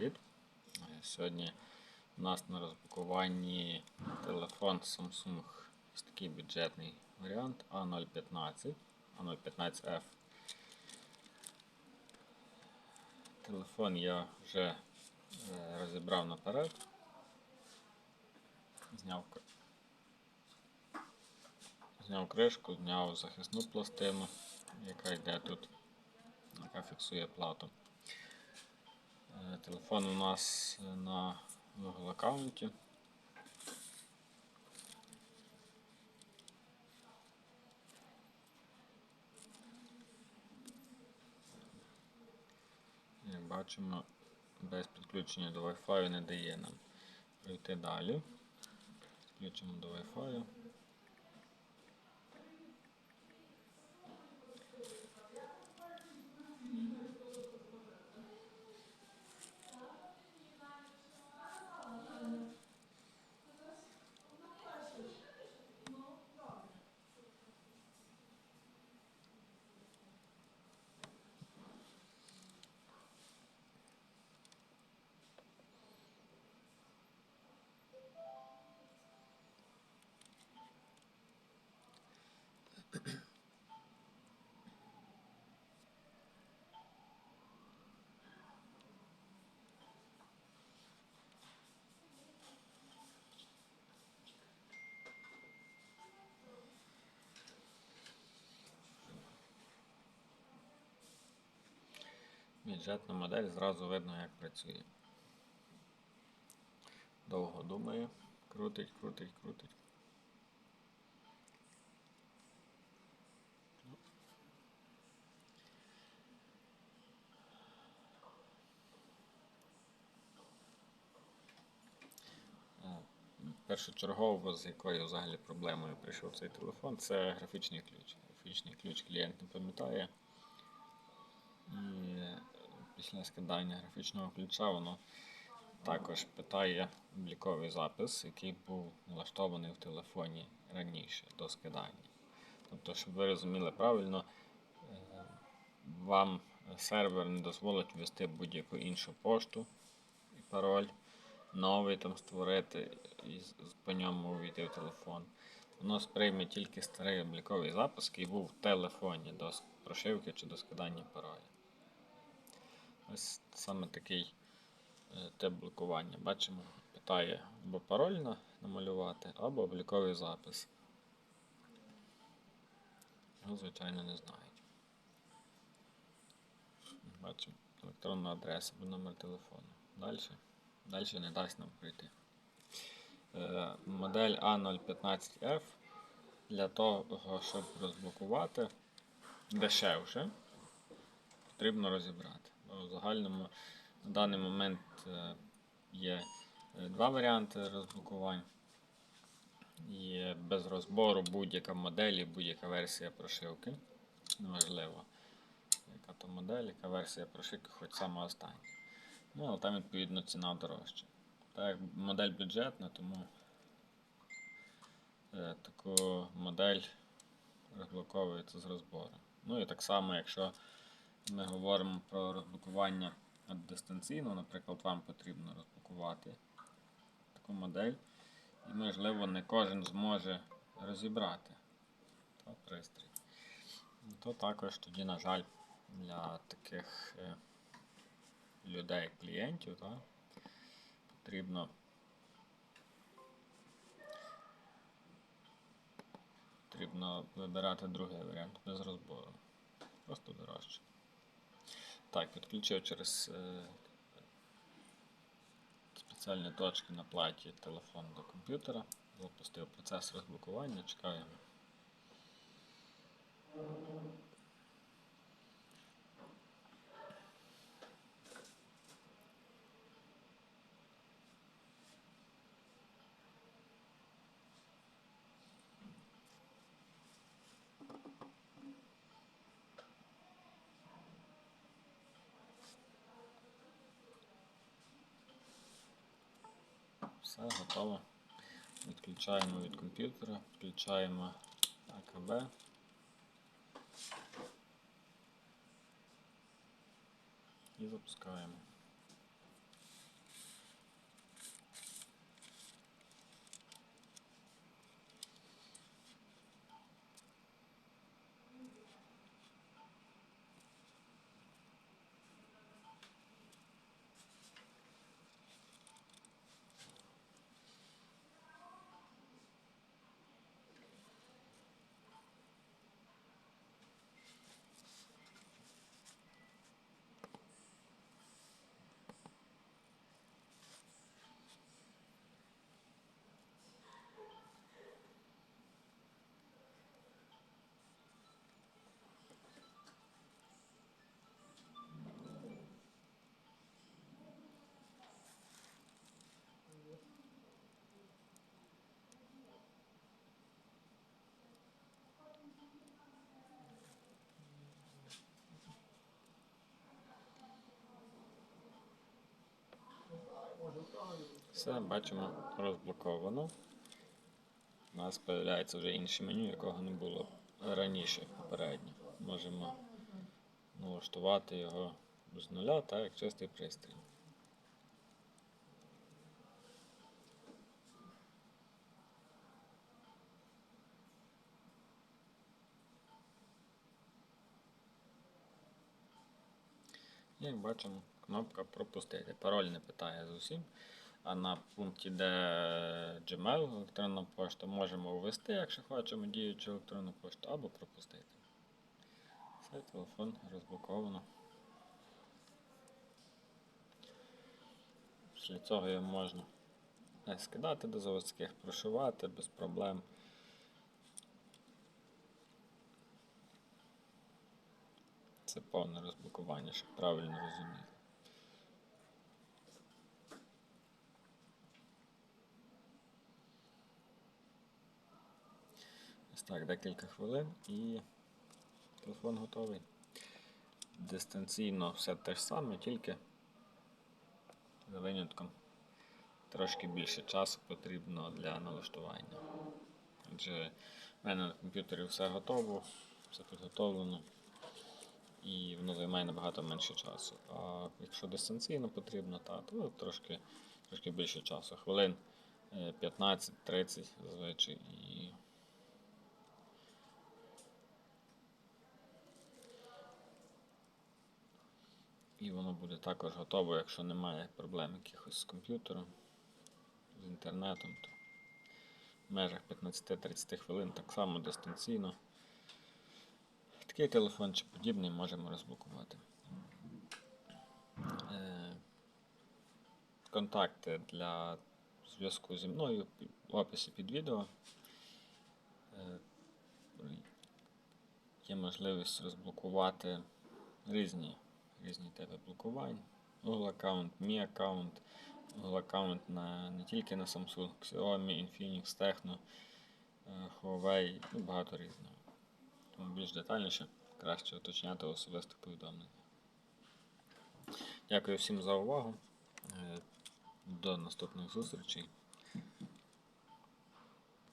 привіт! Сьогодні у нас на розпакуванні телефон Samsung ось такий бюджетний варіант A015, A015F. Телефон я вже е, розібрав наперед. Зняв, зняв кришку, зняв захисну пластину, яка йде тут, яка фіксує плату. Е, Телефон у нас на Google аккаунті. Як бачимо, без підключення до Wi-Fi не дає нам пройти далі. Підключимо до Wi-Fi. Бюджетна модель зразу видно, як працює. Довго думає, крутить, крутить, крутить. Першочергово, з якою взагалі проблемою прийшов цей телефон, це графічний ключ. Графічний ключ клієнт не пам'ятає. Після скидання графічного ключа воно також питає обліковий запис, який був налаштований в телефоні раніше до скидання. Тобто, щоб ви розуміли правильно, е, вам сервер не дозволить ввести будь-яку іншу пошту і пароль, новий там створити і по ньому увійти в телефон. Воно сприйме тільки старий обліковий запис, який був в телефоні до прошивки чи до скидання пароля. Ось саме такий е, тип блокування. Бачимо, питає або пароль намалювати, або обліковий запис. Його, звичайно, не знають. Бачимо електронна адреса або номер телефону. Далі. Далі не дасть нам пройти. Е, Модель A015F для того, щоб розблокувати дешевше, потрібно розібрати. В загальному на даний момент е, є е, два варіанти розблокувань. Є без розбору будь-яка модель і будь-яка версія прошивки. Неважливо, яка то модель, яка версія прошивки, хоч сама остання. Ну, але там відповідно ціна дорожча. Так, модель бюджетна, тому е, таку модель розблоковується з розбору. Ну і так само, якщо ми говоримо про розблокування дистанційно, наприклад, вам потрібно розблокувати таку модель, і, можливо, не кожен зможе розібрати то пристрій. То також тоді, на жаль, для таких е, людей, клієнтів, так, потрібно потрібно вибирати другий варіант без розбору. Просто дорожче. Так, підключив через е, спеціальні точки на платі телефон до комп'ютера. Запустив процес розблокування, чекаємо. Все, готово. Відключаємо від комп'ютера, включаємо АКБ. І запускаємо. Все, бачимо, розблоковано. У нас з'являється вже інше меню, якого не було раніше попередньо. Можемо налаштувати його з нуля, так як чистий пристрій. Як бачимо, кнопка пропустити. Пароль не питає зовсім. А на пункті, де Gmail, електронна пошта, можемо ввести, якщо хочемо діючу електронну пошту, або пропустити. Все, телефон розблоковано. Після цього його можна скидати до заводських, прошивати без проблем. Це повне розблокування, щоб правильно розуміти. Ось так, декілька хвилин і телефон готовий. Дистанційно все те ж саме, тільки за винятком трошки більше часу потрібно для налаштування. Адже в мене на комп'ютері все готово, все підготовлено і воно займає набагато менше часу. А якщо дистанційно потрібно, та, то трошки, трошки більше часу. Хвилин е, 15-30 зазвичай. І І воно буде також готово, якщо немає проблем якихось з комп'ютером, з інтернетом, то в межах 15-30 хвилин так само дистанційно. Такий телефон чи подібний можемо розблокувати. Е, Контакти для зв'язку зі мною в описі під відео. Е, Є можливість розблокувати різні різні типи блокувань. Google аккаунт, Mi аккаунт, Google аккаунт на, не тільки на Samsung, Xiaomi, Infinix, Tecno, е, Huawei і багато різного. Тому більш детальніше краще уточняти в особистих повідомленнях. Дякую всім за увагу. Е, До наступних зустрічей.